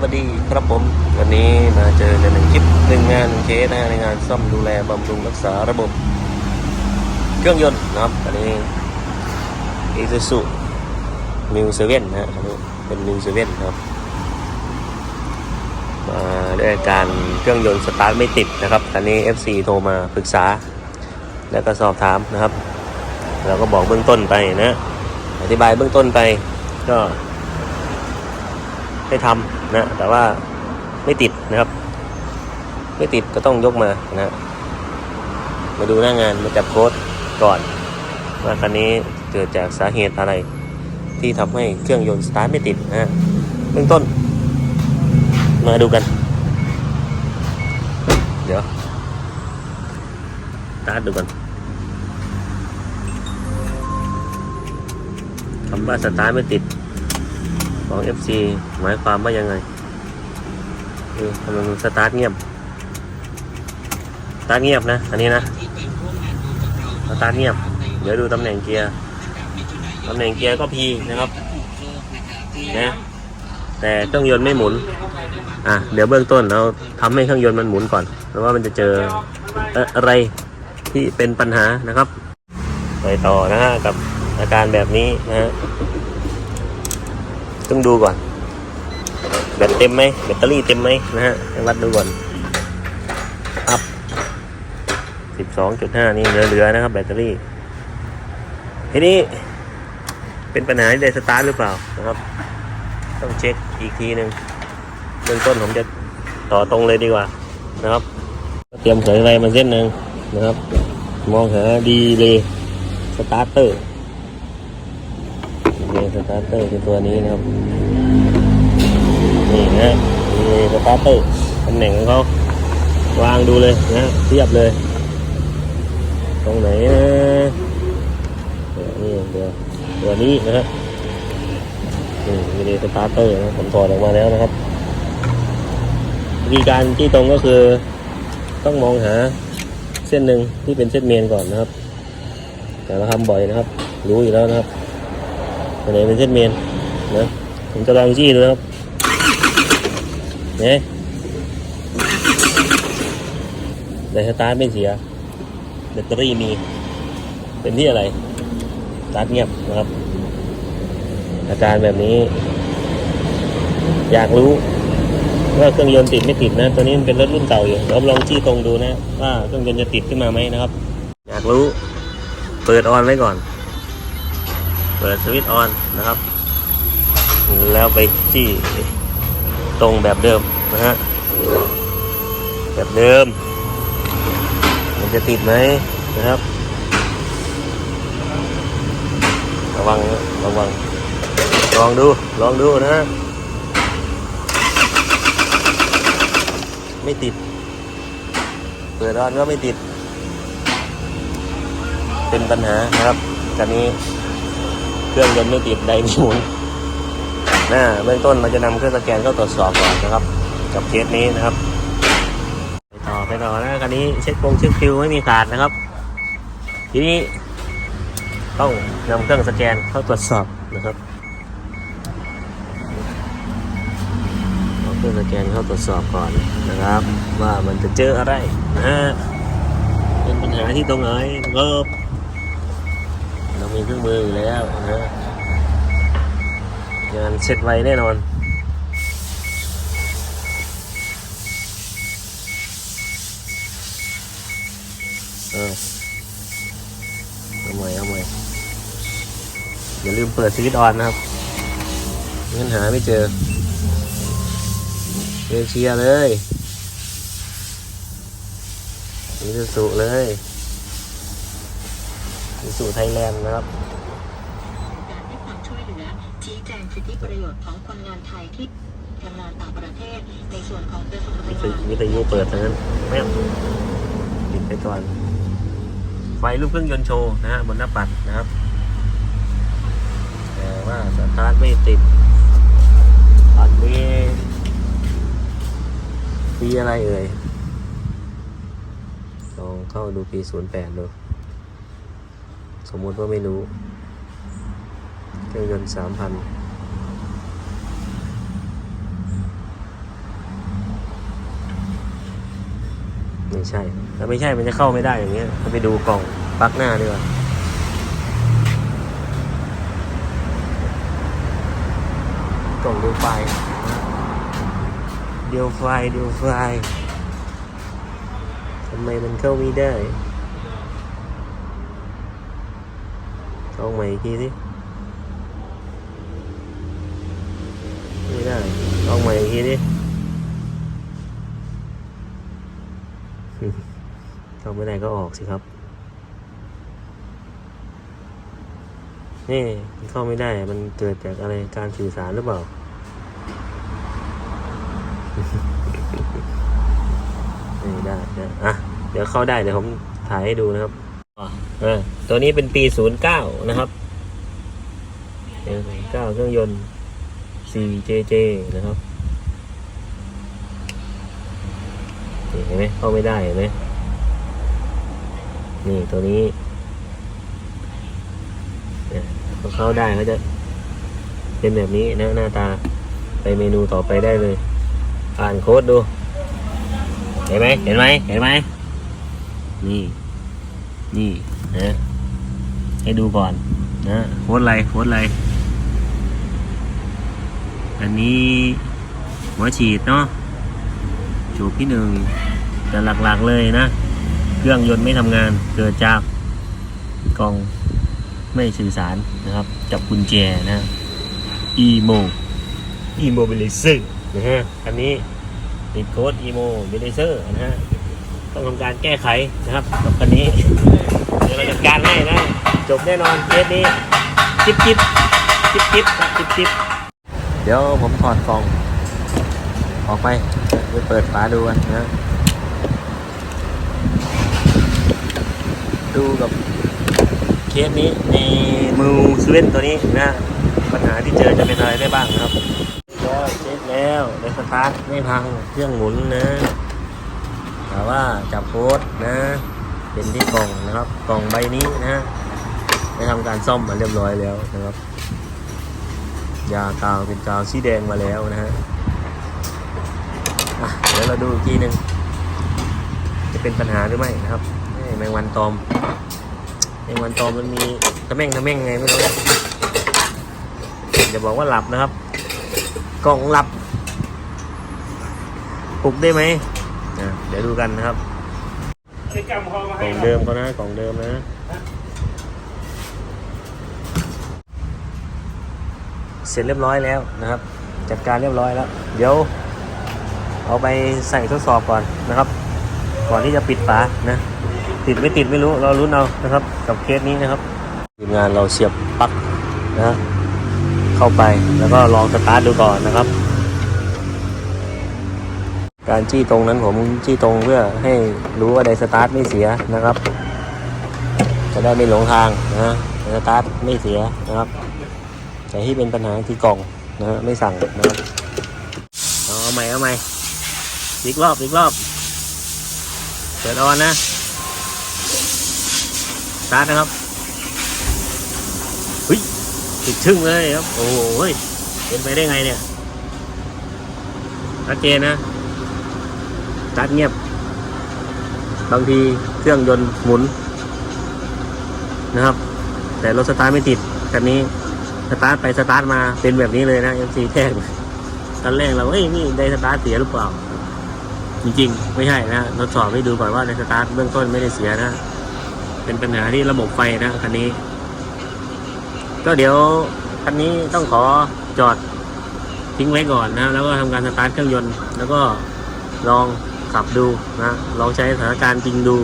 วัสดีครับผม วันนี้มาเจอในหนึ่งคลิปหนึ่งงานหนึ่งเคสนะในงานซ่อมดูแลบำรุงรักษาระบบ เครื่องยนต์นะครับอันนี้ Isuzu New 7นะฮะอันนี้เป็น New 7นะครับมาด้วยการเครื่องยนต์สตาร์ทไม่ติดนะครับอันนี้ FC โทรมาปรึกษา แล้วก็สอบถามนะครับ เราก็บอกเบื้องต้นไปนะ อธิบายเบื้องต้นไปก็ให้ทำ นะแต่ว่าไม่ติดนะครับ ไม่ติดก็ต้องยกมานะ มาดูหน้างานมาจับโค้ดก่อนว่าคันนี้เกิดจากสาเหตุอะไร ที่ทำให้เครื่องยนต์สตาร์ทไม่ติดนะเบื้องต้น มาดูกัน เดี๋ยวสตาร์ทดูกันคำว่าสตาร์ทไม่ติด ของ FC หมายความว่ายังไงคือทำไมมันสตาร์ทเงียบสตาร์ทเงียบนะ อันนี้นะสตาร์ทเงียบ เดี๋ยวดูตำแหน่งเกียร์ตำแหน่งเกียร์ก็พีนะครับนะแต่เครื่องยนต์ไม่หมุน อะ เดี๋ยวเบื้องต้นเราทำให้เครื่องยนต์มันหมุนก่อน เพราะว่ามันจะเจอเออะไรที่เป็นปัญหานะครับ ไปต่อนะฮะกับอาการแบบนี้นะฮะ ต้องดูก่อนแบตเต็มไหมแบตเตอรี่เต็มไหมนะฮะให้วัดดูก่อนอัพ12.5นี่เหลือๆนะครับ แบตเตอรี่ ทีนี้ เป็นปัญหาที่ไดสตาร์ทหรือเปล่านะครับ ต้องเช็คอีกทีหนึ่งเบื้องต้นผมจะต่อตรงเลยดีกว่านะครับ เตรียมสายไฟมาเส้นหนึ่งนะครับ มองหาดีเลยสตาร์เตอร์ สตาร์เตอร์คือตัวนี้นะครับนี่นะนี่สตาร์เตอร์ตำแหน่งของเขาวางดูเลยนะเทียบเลย ตรงไหนนะนี่เดี๋ยวตัวนี้นะฮะนี่มีดีสตาร์เตอร์นะผมถอดออกมาแล้วนะครับวิธีการที่ตรงก็คือ ต้องมองหาเส้นหนึ่งที่เป็นเส้นเมนก่อนนะครับ แต่เราทำบ่อยนะครับ รู้อยู่แล้วนะครับ อันไหนเป็นเส้นเมนนะผมจะลองจี้ดูนะครับเนี่ยในสตาร์ทไม่เสียแบตเตอรี่มี เป็นที่อะไรสตาร์ทเงียบนะครับ อาการแบบนี้ อยากรู้ว่าเครื่องยนต์ติดไม่ติดนะ ตัวนี้มันเป็นรถรุ่นเก่าอยู่เราลองจี้ตรงดูนะ ว่าเครื่องยนต์จะติดขึ้นมาไหมนะครับ อยากรู้ เปิดออนไว้ก่อน เปิดสวิตช์ออนนะครับ แล้วไปจี้ตรงแบบเดิมนะฮะแบบเดิม มันจะติดไหมนะครับ ระวังระวัง ลองดูลองดูนะไม่ติด เปิดร้อนก็ไม่ติด เป็นปัญหานะครับคันนี้ เครื่องยนต์ไม่ติดไดไม่หมุนนะเบื้องต้นเราจะนำเครื่องสแกนเข้าตรวจสอบก่อนนะครับ กับเคสนี้นะครับ ไปต่อไปต่อนะคันนี้เช็คกงเช็คฟิวไม่มีขาดนะครับ ทีนี้ต้องนำเครื่องสแกนเข้าตรวจสอบนะครับเอาเครื่องสแกนเข้าตรวจสอบก่อนนะครับ ว่ามันจะเจออะไรนะฮะเป็นปัญหาที่ตรงไหนก็ เรามีเครื่องมืออยู่แล้วนะงานเสร็จไวแน่นอนเออเอาใหม่เอาใหม่อย่าลืมเปิดสวิตช์ออนนะครับงั้นหาไม่เจอเอเชียเลยมิสสุเลย มิสสุไทยแลนด์นะครับการให้ความช่วยเหลือชี้แจงสิทธิประโยชน์ของคนงานไทยที่ทำงานต่างประเทศในส่วนของกระทรวงแรงวิทงานวิทยุเปิดทั้งนั้นแม่งปิดไปก่อน ไฟลูกเครื่องยนต์โชว์นะฮะบนหน้าปัดนะครับ แต่ว่าสตาร์ทไม่ติดปัดนี้ปีอะไรเอ่ยลองเข้าดูปีศูนย์แปดดู สมมุติว่าไม่รู้เครื่องยนต์สามพันไม่ใช่ถ้าไม่ใช่มันจะเข้าไม่ได้อย่างเงี้ยไปดูกล่องปักหน้าดีกว่าก่องเดียวไฟเดียวไฟเดียวไฟทำไมมันเข้าไม่ได้ ลองใหม่อีกทีสิไม่ได้ลองใหม่อีกทีดิเข้าไม่ได้ก็ออกสิครับ นี่มันเข้าไม่ได้ มันเกิดจากอะไรการสื่อสารหรือเปล่า นี่ได้นะอะ เดี๋ยวเข้าได้ เดี๋ยวผมถ่ายให้ดูนะครับ ตัวนี้เป็นปี 09 นะครับเก้าเครื่องยนต์ 4JJ นะครับเห็นไหมเข้าไม่ได้เห็นไหมนี่ตัวนี้เนี่ยพอเข้าได้เขาจะเป็นแบบนี้นะหน้าตาไปเมนูต่อไปได้เลย อ่านโค้ดดู เห็นไหมเห็นไหมเห็นไหมนี่ นี่นะให้ดูก่อนนะโค้ดอะไรโค้ดอะไร อันนี้ หัวฉีดเนาะจูบที่หนึ่งแต่หลักๆเลยนะ เครื่องยนต์ไม่ทำงานเกิดจากกล่องไม่สื่อสารนะครับกับกุญแจนะ emo immobilizer นะฮะอันนี้ติดโค้ด immobilizer นะฮะต้องทำการแก้ไขนะครับกับคันนี้ เดี๋ยวเราจัดการให้นะ จบแน่นอนเคสนี้จิ๊บจิ๊บจิ๊บจิ๊บจิ๊บจิบเดี๋ยวผมถอดกล่อง ออกไปไปเปิดฝาดูกันนะ ดูกับเคสนี้ในมือสเว่นตัวนี้นะ ปัญหาที่เจอจะเป็นอะไรได้บ้างครับก็เช็คแล้วในสตาร์ทไม่พังเครื่องหมุนนะแต่ว่าจับโค้ดนะ เป็นที่กล่องนะครับ กล่องใบนี้นะได้ทำการซ่อมมาเรียบร้อยแล้วนะครับ ยากาวเป็นกาวสีแดงมาแล้วนะฮะเดี๋ยวเราดูอีกทีหนึ่งจะเป็นปัญหาหรือไม่นะครับเอ้ยแมงวันตอมแมงวันตอมมันมีตะแม่งตะแม่งไงไม่รู้อย่าบอกว่าหลับนะครับ กล่องหลับปลุกได้ไหมเดี๋ยวดูกันนะครับ กล่องเดิมเขานะกล่องเดิมนะเสร็จเรียบร้อยแล้วนะครับ จัดการเรียบร้อยแล้ว เดี๋ยว เอาไปใส่ทดสอบก่อนนะครับ ก่อนที่จะปิดฝานะ ติดไม่ติดไม่รู้เรารุ้นเอานะครับ กับเคสนี้นะครับทีมงานเราเสียบปลั๊กนะ เข้าไปแล้วก็ลองสตาร์ทดูก่อนนะครับ การจี้ตรงนั้นผมจี้ตรงเพื่อให้รู้ว่าไดสตาร์ทไม่เสียนะครับ จะได้ไม่หลงทางนะไดสตาร์ทไม่เสียนะครับ แต่ที่เป็นปัญหาคือกล่องนะฮะไม่สั่งนะครับเอาเอาใหม่เอาใหม่อีกรอบอีกรอบเปิดออนนะสตาร์ทนะครับเฮ้ยติดชึ่งเลยครับโอ้โหเป็นไปได้ไงเนี่ยชัดเจนนะ ตาร์ทเงียบ บางทีเครื่องยนต์หมุนนะครับ แต่รถสตาร์ทไม่ติดคันนี้สตาร์ทไปสตาร์ทมาเป็นแบบนี้เลยนะ MC แท่งตอนแรกเราเอ้ยนี่ได้สตาร์ทเสียหรือเปล่า จริงๆ ไม่ใช่นะทดสอบให้ดูก่อนว่าไดสตาร์ทเบื้องต้นไม่ได้เสียนะ เป็นปัญหาที่ระบบไฟนะคันนี้ ก็เดี๋ยวคันนี้ต้องขอจอดทิ้งไว้ก่อนนะ แล้วก็ทำการสตาร์ทเครื่องยนต์ แล้วก็ลอง ขับดูนะลองใช้สถานการณ์จริงดู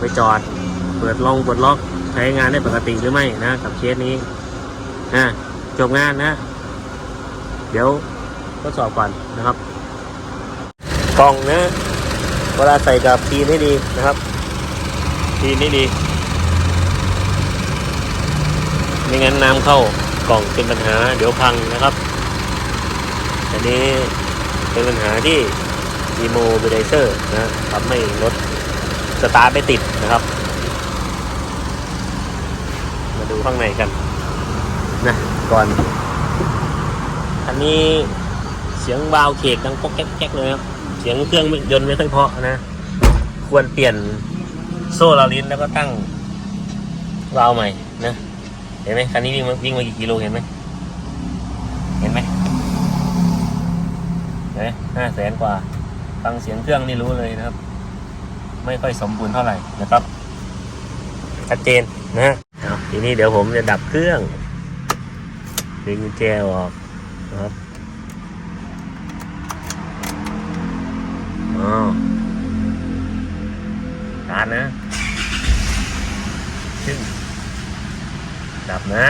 ไปจอดเปิดลองปลดล็อกใช้งานได้ปกติหรือไม่นะกับเคสนี้นะจบงานนะ เดี๋ยวทดสอบก่อนนะครับกล่องนะเวลาใส่กับทีนให้ดีนะครับ ทีนให้ดีไม่งั้นน้ำเข้ากล่องเป็นปัญหา เดี๋ยวพังนะครับ อันนี้เป็นปัญหาที่ immobilizer นะทำให้รถสตาร์ทไม่ติดนะครับ มาดูข้างในกันนะก่อน อันนี้เสียงวาล์วเคกดังป๊อกแก๊กเลยครับ เสียงเครื่องยนต์ไม่ค่อยเพาะนะ ควรเปลี่ยนโซ่ลาลิ้นแล้วก็ตั้งวาล์วใหม่นะเห็นไหมคันนี้วิ่งมาวิ่งมากี่กิโลเห็นไหมเห็นไหมเห็นไหมห้าแสนกว่า ฟังเสียงเครื่องนี่รู้เลยนะครับ ไม่ค่อยสมบูรณ์เท่าไหร่นะครับชัดเจนนะทีนี้เดี๋ยวผมจะดับเครื่องดึงกุญแจออกนะครับอ๋อตานนะขึ้นดับนะ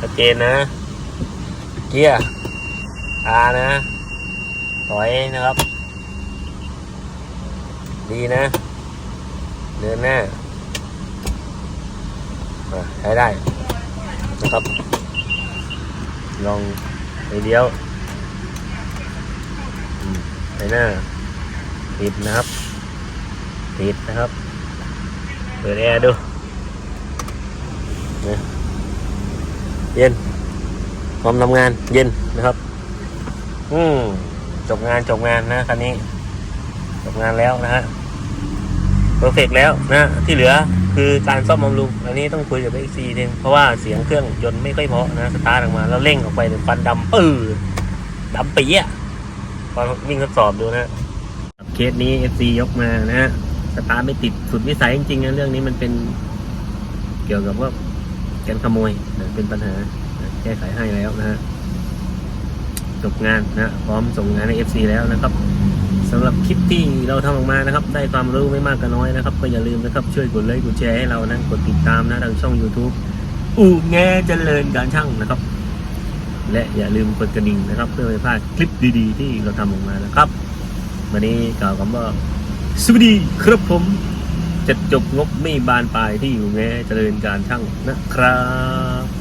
ชัดเจนนะ เกียร์อานะถอยนะครับ ดีนะ เดินหน้าอ่ใช้ได้นะครับ ลองไปเลี้ยวไปหน้าปิดนะครับปิดนะครับ เปิดแอร์ดูเย็นพร้อมทำงานเย็นนะครับ อืมจบงานจบงานนะคันนี้ จบงานแล้วนะฮะ เพอร์เฟกแล้วนะ ที่เหลือคือการซ่อมบำรุงอันนี้ต้องคุยกับเอ็กซีนึงเพราะว่าเสียงเครื่องยนต์ไม่ค่อยเพาะนะสตาร์ทออกมาแล้วเร่งออกไปเนี่ยควันดำปื้อดำปีอะตอนวิ่งทดสอบดูนะเคสนี้ FC ยกมานะฮะสตาร์ทไม่ติดสุดวิสัยจริงๆนะเรื่องนี้มันเป็นเกี่ยวกับว่าการขโมยนะเป็นปัญหานะแก้ไขให้แล้วนะฮะจบงานนะพร้อมส่งงานให้ FC แล้วนะครับ สำหรับคลิปที่เราทำออกมานะครับ ได้ความรู้ไม่มากก็น้อยนะครับ ก็อย่าลืมนะครับ ช่วยกดไลค์กดแชร์ให้เรานะกดติดตามนะทางช่อง YouTube อู่แงเจริญการช่างนะครับ และอย่าลืมกดกระดิ่งนะครับ เพื่อไม่พลาดคลิปดีๆ ที่เราทำออกมานะครับ วันนี้กล่าวคำว่าสวัสดีครับผมจะจบงบไม่บานปลายที่อยู่แงเจริญการช่างนะครับ